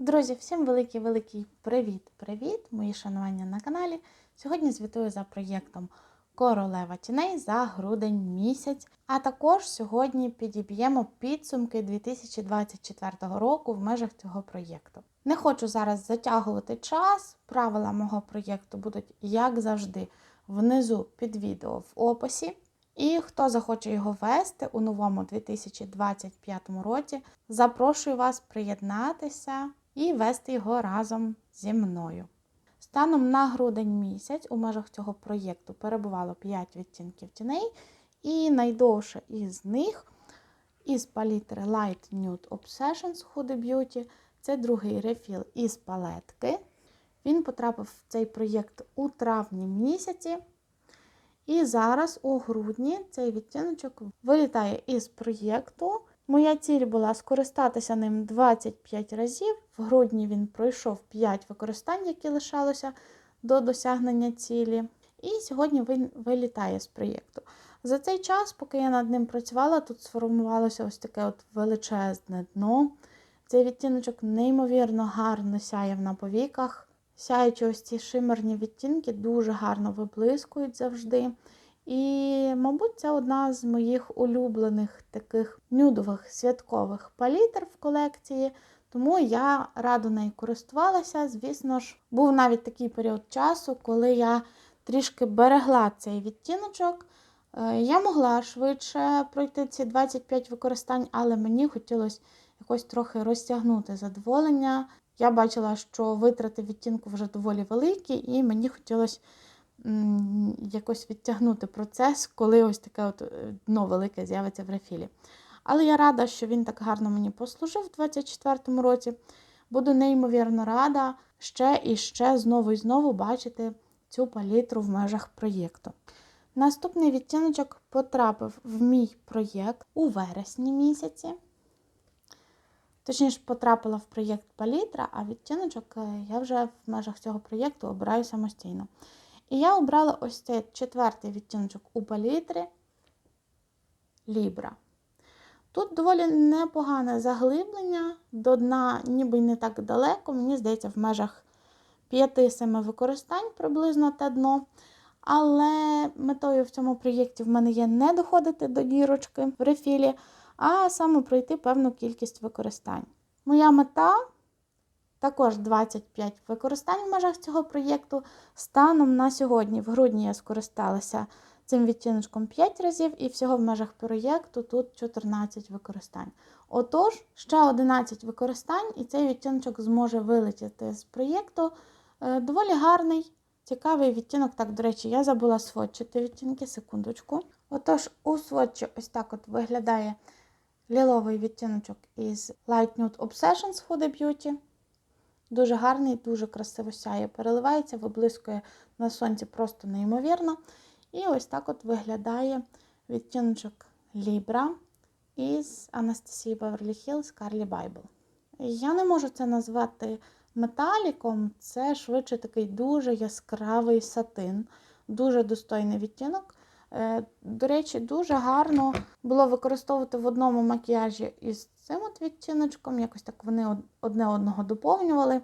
Друзі, всім великий-великий привіт-привіт! Мої шанування на каналі. Сьогодні звітую за проєктом Королева тіней за грудень місяць. А також сьогодні підіб'ємо підсумки 2024 року в межах цього проєкту. Не хочу зараз затягувати час. Правила мого проєкту будуть, як завжди, внизу під відео в описі. І хто захоче його вести у новому 2025 році, запрошую вас приєднатися і вести його разом зі мною. Станом на грудень місяць у межах цього проєкту перебувало 5 відтінків тіней, і найдовше із них із палітри Light Nude Obsessions Huda Beauty. Це другий рефіл із палетки. Він потрапив в цей проєкт у травні місяці. І зараз у грудні цей відтіночок вилітає із проєкту. Моя ціль була скористатися ним 25 разів. В грудні він пройшов 5 використань, які лишалося до досягнення цілі. І сьогодні він вилітає з проєкту. За цей час, поки я над ним працювала, тут сформувалося ось таке от величезне дно. Цей відтіночок неймовірно гарно сяяв на повіках. Сяючи ось ці шимерні відтінки, дуже гарно виблискують завжди. І, мабуть, це одна з моїх улюблених таких нюдових святкових палітр в колекції, тому я радо нею користувалася. Звісно ж, був навіть такий період часу, коли я трішки берегла цей відтіночок. Е, я могла швидше пройти ці 25 використань, але мені хотілося якось трохи розтягнути задоволення. Я бачила, що витрати відтінку вже доволі великі, і мені хотілося якось відтягнути процес, коли ось таке от е, дно велике з'явиться в рефілі. Але я рада, що він так гарно мені послужив у 2024 році. Буду неймовірно рада ще і ще знову і знову бачити цю палітру в межах проєкту. Наступний відтіночок потрапив в мій проєкт у вересні місяці. Точніше, потрапила в проєкт палітра, а відтіночок е, я вже в межах цього проєкту обираю самостійно. І я обрала ось цей четвертий відтіночок у палітрі Libra. Тут доволі непогане заглиблення, до дна ніби й не так далеко, мені здається, в межах 5-7 використань приблизно те дно. Але метою в цьому проєкті в мене є не доходити до дірочки в рефілі, а саме пройти певну кількість використань. Моя мета також 25 використань в межах цього проєкту. Станом на сьогодні, в грудні, я скористалася цим відтіночком 5 разів, і всього в межах проєкту тут 14 використань. Отож, ще 11 використань, і цей відтіночок зможе вилетіти з проєкту. Е, доволі гарний, цікавий відтінок. Так, до речі, я забула сводчити відтінки, секундочку. Отож, у сводчі ось так от виглядає ліловий відтіночок із Light Nude Obsessions Huda Beauty. Дуже гарний, дуже красиво сяє, переливається, виблискує на сонці просто неймовірно. І ось так от виглядає відтіночок Libra із Анастасії Beverly Hills Carly Bible. Я не можу це назвати металіком, це швидше такий дуже яскравий сатин, дуже достойний відтінок. Е, до речі, дуже гарно було використовувати в одному макіяжі із цим от відтіночком, якось так вони одне одного доповнювали.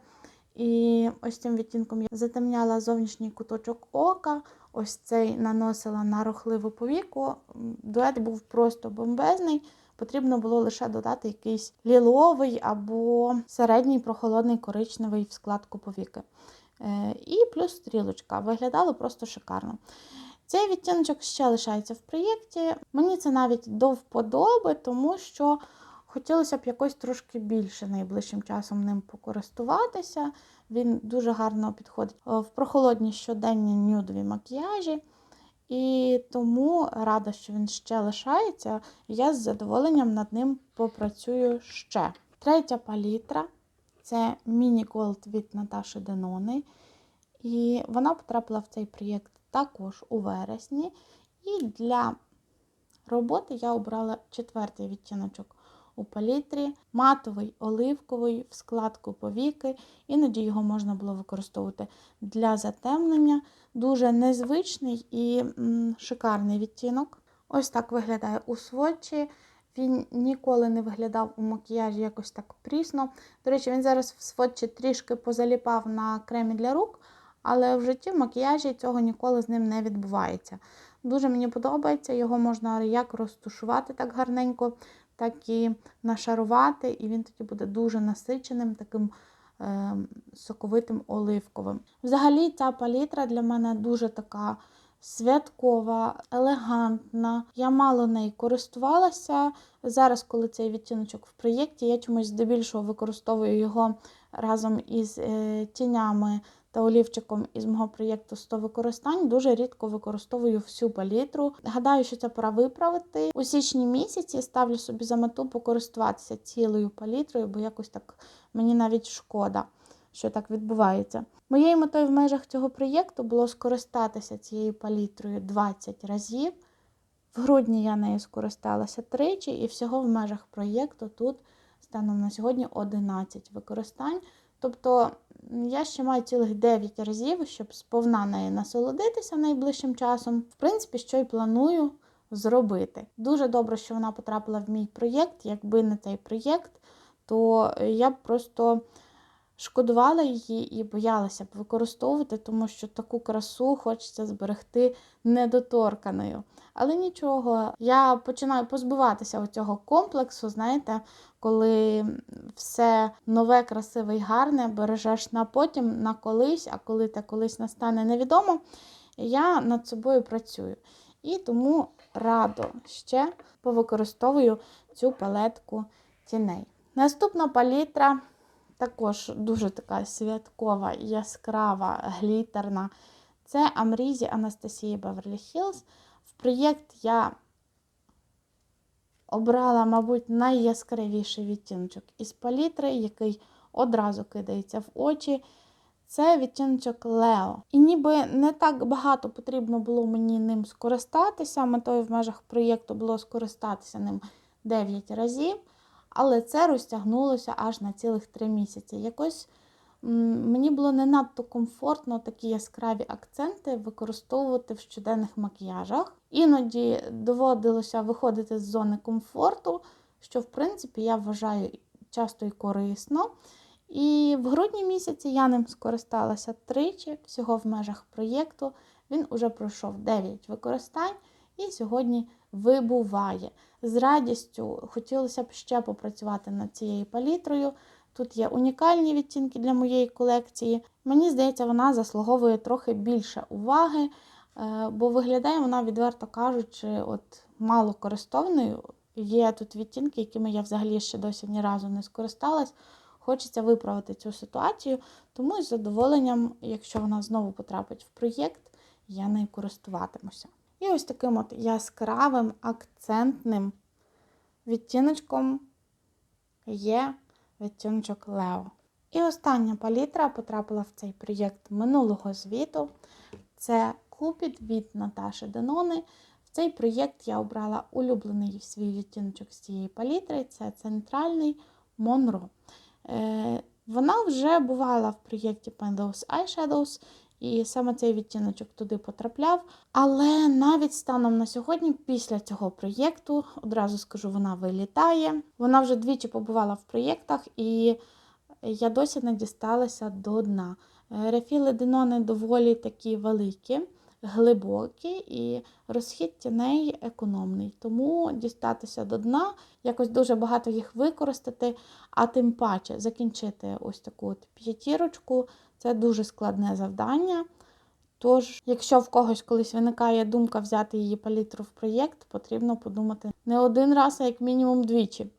І ось цим відтінком я затемняла зовнішній куточок ока, ось цей наносила на рухливу повіку. Дует був просто бомбезний. Потрібно було лише додати якийсь ліловий або середній прохолодний коричневий в складку повіки. Е, і плюс стрілочка. Виглядало просто шикарно. Цей відтіночок ще лишається в проєкті. Мені це навіть до вподоби, тому що хотілося б якось трошки більше найближчим часом ним покористуватися. Він дуже гарно підходить в прохолодні щоденні нюдові макіяжі. І тому рада, що він ще лишається, я з задоволенням над ним попрацюю ще. Третя палітра це Міні Gold від Наташі Денони. І вона потрапила в цей проєкт також у вересні. І для роботи я обрала четвертий відтіночок у палітрі, матовий, оливковий в складку повіки. Іноді його можна було використовувати для затемнення. Дуже незвичний і шикарний відтінок. Ось так виглядає у сводчі. Він ніколи не виглядав у макіяжі якось так прісно. До речі, він зараз в сводчі трішки позаліпав на кремі для рук, але в житті в макіяжі цього ніколи з ним не відбувається. Дуже мені подобається, його можна як розтушувати так гарненько, так і нашарувати, і він тоді буде дуже насиченим, таким е, соковитим оливковим. Взагалі, ця палітра для мене дуже така святкова, елегантна. Я мало нею користувалася. Зараз, коли цей відтіночок в проєкті, я чомусь здебільшого використовую його разом із е, тінями та олівчиком із мого проєкту 100 використань. Дуже рідко використовую всю палітру. Гадаю, що це пора виправити. У січні місяці ставлю собі за мету покористуватися цілою палітрою, бо якось так мені навіть шкода, що так відбувається. Моєю метою в межах цього проєкту було скористатися цією палітрою 20 разів. В грудні я нею скористалася тричі, і всього в межах проєкту тут станом на сьогодні 11 використань. Тобто я ще маю цілих 9 разів, щоб сповна нею насолодитися найближчим часом. В принципі, що й планую зробити. Дуже добре, що вона потрапила в мій проєкт. Якби не цей проєкт, то я б просто шкодувала її і боялася б використовувати, тому що таку красу хочеться зберегти недоторканою. Але нічого, я починаю позбуватися цього комплексу, знаєте, коли все нове, красиве і гарне бережеш на потім, на колись, а коли те колись настане невідомо, я над собою працюю. І тому радо ще повикористовую цю палетку тіней. Наступна палітра також дуже така святкова, яскрава, глітерна. Це Амрізі Анастасії Беверлі Хілз. В проєкт я обрала, мабуть, найяскравіший відтіночок із палітри, який одразу кидається в очі. Це відтіночок Лео. І ніби не так багато потрібно було мені ним скористатися. Метою в межах проєкту було скористатися ним 9 разів, але це розтягнулося аж на цілих 3 місяці. Якось мені було не надто комфортно такі яскраві акценти використовувати в щоденних макіяжах. Іноді доводилося виходити з зони комфорту, що, в принципі, я вважаю часто і корисно. І в грудні місяці я ним скористалася тричі, всього в межах проєкту. Він уже пройшов 9 використань і сьогодні вибуває. З радістю хотілося б ще попрацювати над цією палітрою. Тут є унікальні відтінки для моєї колекції. Мені здається, вона заслуговує трохи більше уваги, е, бо виглядає вона, відверто кажучи, от мало користованою. Є тут відтінки, якими я взагалі ще досі ні разу не скористалась. Хочеться виправити цю ситуацію, тому з задоволенням, якщо вона знову потрапить в проєкт, я нею користуватимуся. І ось таким от яскравим акцентним відтіночком є відтіночок Лео. І остання палітра потрапила в цей проєкт минулого звіту. Це Купід від Наташи Денони. В цей проєкт я обрала улюблений свій відтіночок з цієї палітри це центральний Монро. Е, вона вже бувала в проєкті Pendle's Eyeshadows, і саме цей відтіночок туди потрапляв. Але навіть станом на сьогодні, після цього проєкту, одразу скажу, вона вилітає. Вона вже двічі побувала в проєктах, і я досі не дісталася до дна. Е, Рефіли Денони доволі такі великі, глибокі, і розхід тіней економний. Тому дістатися до дна, якось дуже багато їх використати, а тим паче закінчити ось таку от п'ятірочку. Це дуже складне завдання. Тож, якщо в когось колись виникає думка взяти її палітру в проєкт, потрібно подумати не один раз, а як мінімум двічі.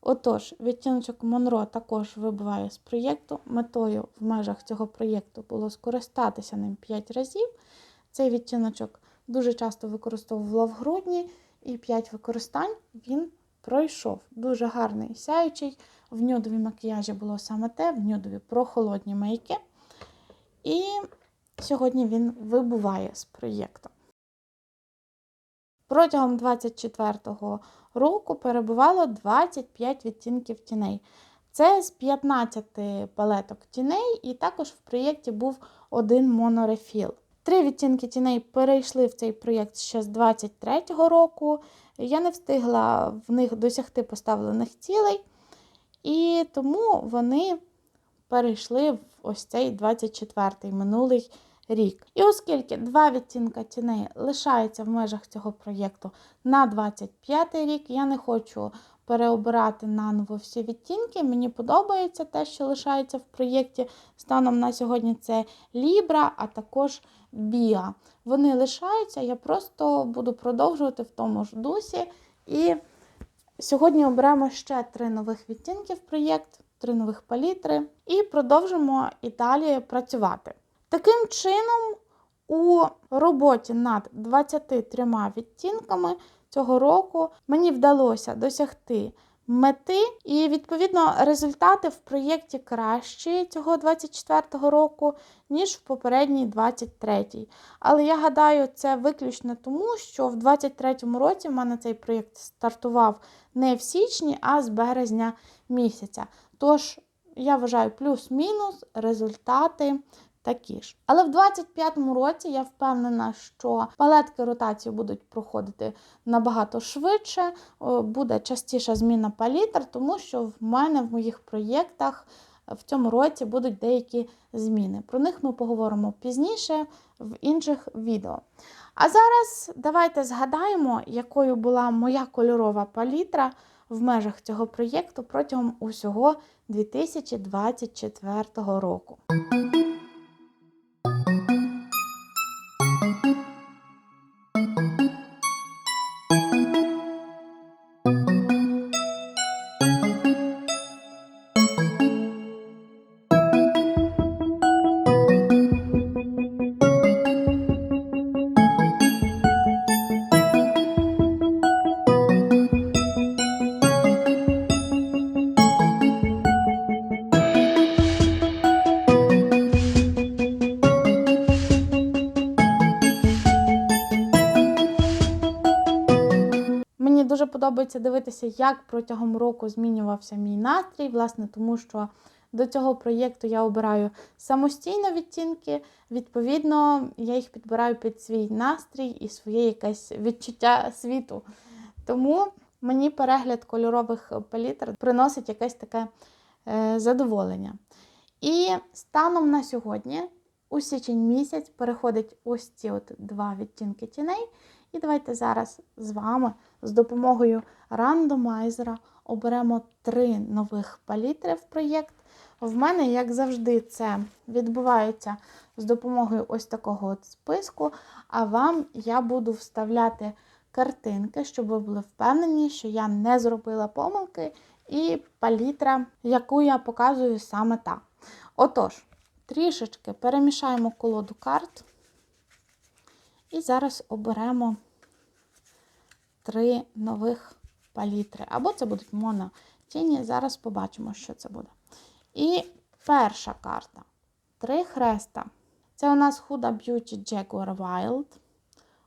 Отож, відтіночок Монро також вибиває з проєкту. Метою в межах цього проєкту було скористатися ним 5 разів. Цей відтіночок дуже часто використовувала в грудні, і 5 використань він пройшов. Дуже гарний сяючий. В нюдові макіяжі було саме те, в нюдові прохолодні мейки. І сьогодні він вибуває з проєкту. Протягом 24-го року перебувало 25 відтінків тіней. Це з 15 палеток тіней, і також в проєкті був один монорефіл. Три відтінки тіней перейшли в цей проєкт ще з 23-го року. Я не встигла в них досягти поставлених цілей, і тому вони перейшли в ось цей 24-й минулий рік. І оскільки два відтінка тіней лишаються в межах цього проєкту на 25 й рік, я не хочу переобирати наново всі відтінки. Мені подобається те, що лишається в проєкті. Станом на сьогодні це Libra, а також Bia. Вони лишаються, я просто буду продовжувати в тому ж дусі. І сьогодні оберемо ще три нових відтінки в проєкт, три нових палітри, і продовжимо і далі працювати. Таким чином, у роботі над 23 відтінками цього року мені вдалося досягти мети, і, відповідно, результати в проєкті кращі цього 24-го року, ніж в попередній 23-й. Але я гадаю, це виключно тому, що в 23-му році в мене цей проєкт стартував не в січні, а з березня місяця. Тож, я вважаю, плюс-мінус результати такі ж. Але в 25-му році я впевнена, що палетки ротації будуть проходити набагато швидше, буде частіша зміна палітр, тому що в мене в моїх проєктах в цьому році будуть деякі зміни. Про них ми поговоримо пізніше в інших відео. А зараз давайте згадаємо, якою була моя кольорова палітра в межах цього проєкту протягом усього 2024 року. Подобається дивитися, як протягом року змінювався мій настрій, власне, тому що до цього проєкту я обираю самостійно відтінки, відповідно, я їх підбираю під свій настрій і своє якесь відчуття світу. Тому мені перегляд кольорових палітр приносить якесь таке е, задоволення. І станом на сьогодні, у січень місяць, переходить ось ці от два відтінки тіней. І давайте зараз з вами з допомогою рандомайзера оберемо три нових палітри в проєкт. В мене, як завжди, це відбувається з допомогою ось такого от списку, а вам я буду вставляти картинки, щоб ви були впевнені, що я не зробила помилки, і палітра, яку я показую саме та. Отож, трішечки перемішаємо колоду карт. І зараз оберемо три нових палітри. Або це будуть монотіні. Зараз побачимо, що це буде. І перша карта. Три хреста. Це у нас Huda Beauty Jaguar Wild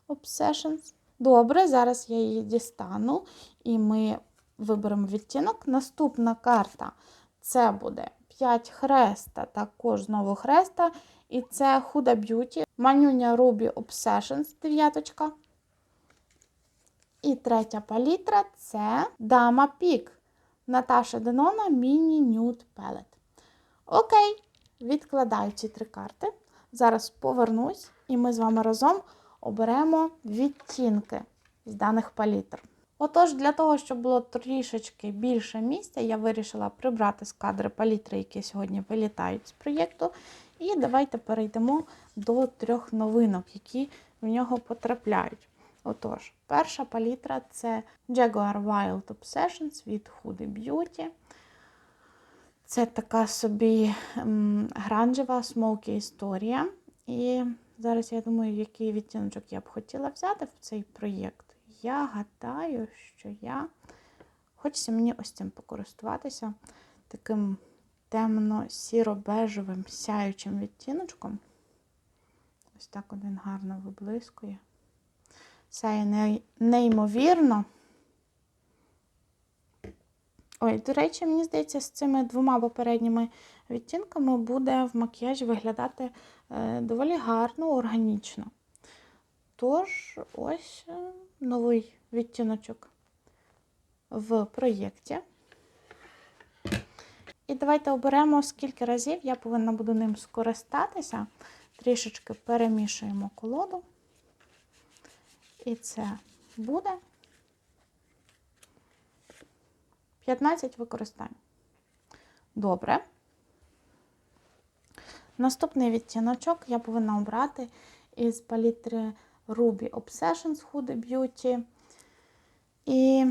Obsessions. Добре, зараз я її дістану, і ми виберемо відтінок. Наступна карта це буде 5 хреста, також знову хреста. І це Huda Beauty, Манюня Ruby Obsessions, дев'яточка. І третя палітра це Дама Пік Наташа Денона Міні Нюд Пелет. Окей, відкладаю ці три карти. Зараз повернусь, і ми з вами разом оберемо відтінки з даних палітр. Отож, для того, щоб було трішечки більше місця, я вирішила прибрати з кадри палітри, які сьогодні вилітають з проєкту. І давайте перейдемо до трьох новинок, які в нього потрапляють. Отож, перша палітра це Jaguar Wild Obsessions від Huda Beauty. Це така собі гранжева смокі історія. І зараз я думаю, який відтіночок я б хотіла взяти в цей проєкт. Я гадаю, що я хочеться мені ось цим покористуватися таким темно-сіро-бежевим сяючим відтіночком. Ось так один гарно виблискує. Сяє неймовірно. Ой, до речі, мені здається, з цими двома попередніми відтінками буде в макіяжі виглядати е, доволі гарно, органічно. Отож, ось е, новий відтіночок в проєкті. І давайте оберемо, скільки разів я повинна буду ним скористатися. Трішечки перемішуємо колоду. І це буде 15 використань. Добре. Наступний відтіночок я повинна обрати із палітри Ruby Obsessions Huda Beauty. І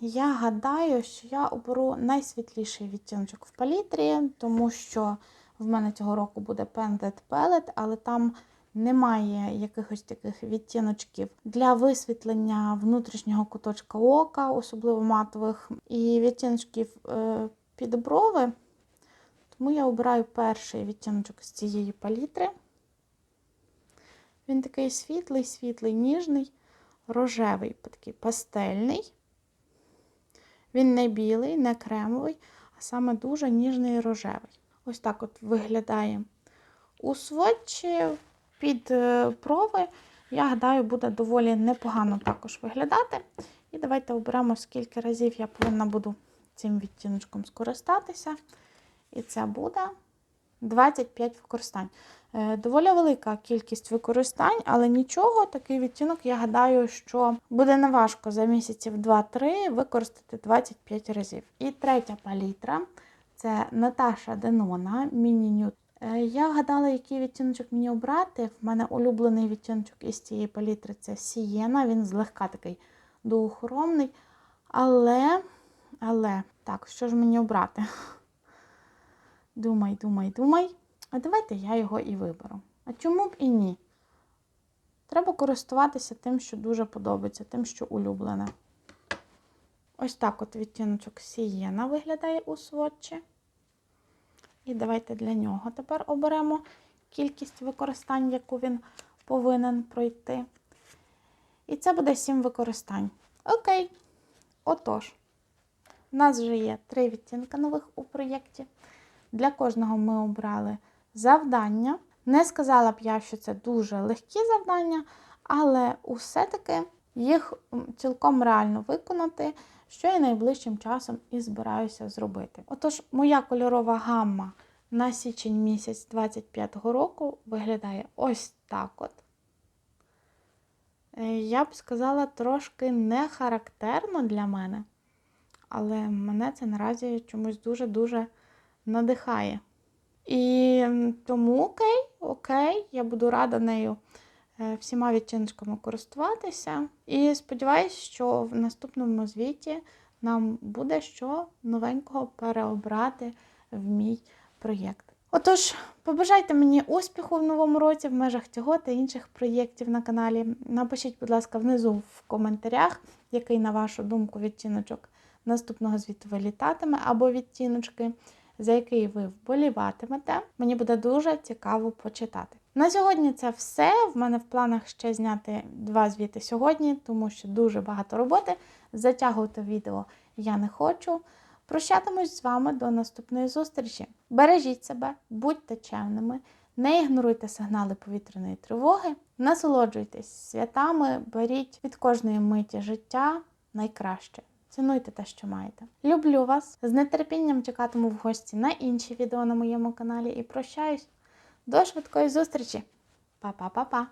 я гадаю, що я оберу найсвітліший відтіночок в палітрі, тому що в мене цього року буде Painted Palette, але там немає якихось таких відтіночків для висвітлення внутрішнього куточка ока, особливо матових, і відтіночків е, під брови. Тому я обираю перший відтіночок з цієї палітри. Він такий світлий, світлий, ніжний, рожевий, такий пастельний. Він не білий, не кремовий, а саме дуже ніжний і рожевий. Ось так от виглядає у сводчі під е, брови. Я гадаю, буде доволі непогано також виглядати. І давайте оберемо, скільки разів я повинна буду цим відтіночком скористатися. І це буде 25 використань. Е, Доволі велика кількість використань, але нічого, такий відтінок, я гадаю, що буде неважко за місяців 2-3 використати 25 разів. І третя палітра це Наташа Денона Mini Nude. Е, Я гадала, який відтіночок мені обрати. В мене улюблений відтіночок із цієї палітри це Сієна. Він злегка такий дуохоромний. Але, але, так, що ж мені обрати? Думай, думай, думай. А давайте я його і виберу. А чому б і ні? Треба користуватися тим, що дуже подобається, тим, що улюблене. Ось так от відтіночок Сієна виглядає у сводчі. І давайте для нього тепер оберемо кількість використань, яку він повинен пройти. І це буде 7 використань. Окей. Отож, у нас вже є три відтінки нових у проєкті. Для кожного ми обрали завдання. Не сказала б я, що це дуже легкі завдання, але усе-таки їх цілком реально виконати, що я найближчим часом і збираюся зробити. Отож, моя кольорова гамма на січень місяць 25-го року виглядає ось так от. Е, Я б сказала, трошки не характерно для мене, але мене це наразі чомусь дуже-дуже надихає. І тому окей, окей, я буду рада нею всіма відтіночками користуватися. І сподіваюся, що в наступному звіті нам буде що новенького переобрати в мій проєкт. Отож, побажайте мені успіху в новому році в межах цього та інших проєктів на каналі. Напишіть, будь ласка, внизу в коментарях, який, на вашу думку, відтіночок наступного звіту вилітатиме, або відтіночки, за який ви вболіватимете. Мені буде дуже цікаво почитати. На сьогодні це все. В мене в планах ще зняти два звіти сьогодні, тому що дуже багато роботи. Затягувати відео я не хочу. Прощатимусь з вами до наступної зустрічі. Бережіть себе, будьте чемними, не ігноруйте сигнали повітряної тривоги, насолоджуйтесь святами, беріть від кожної миті життя найкраще. Цінуйте те, що маєте. Люблю вас. З нетерпінням чекатиму в гості на інші відео на моєму каналі і прощаюсь. До швидкої зустрічі! Па-па-па-па!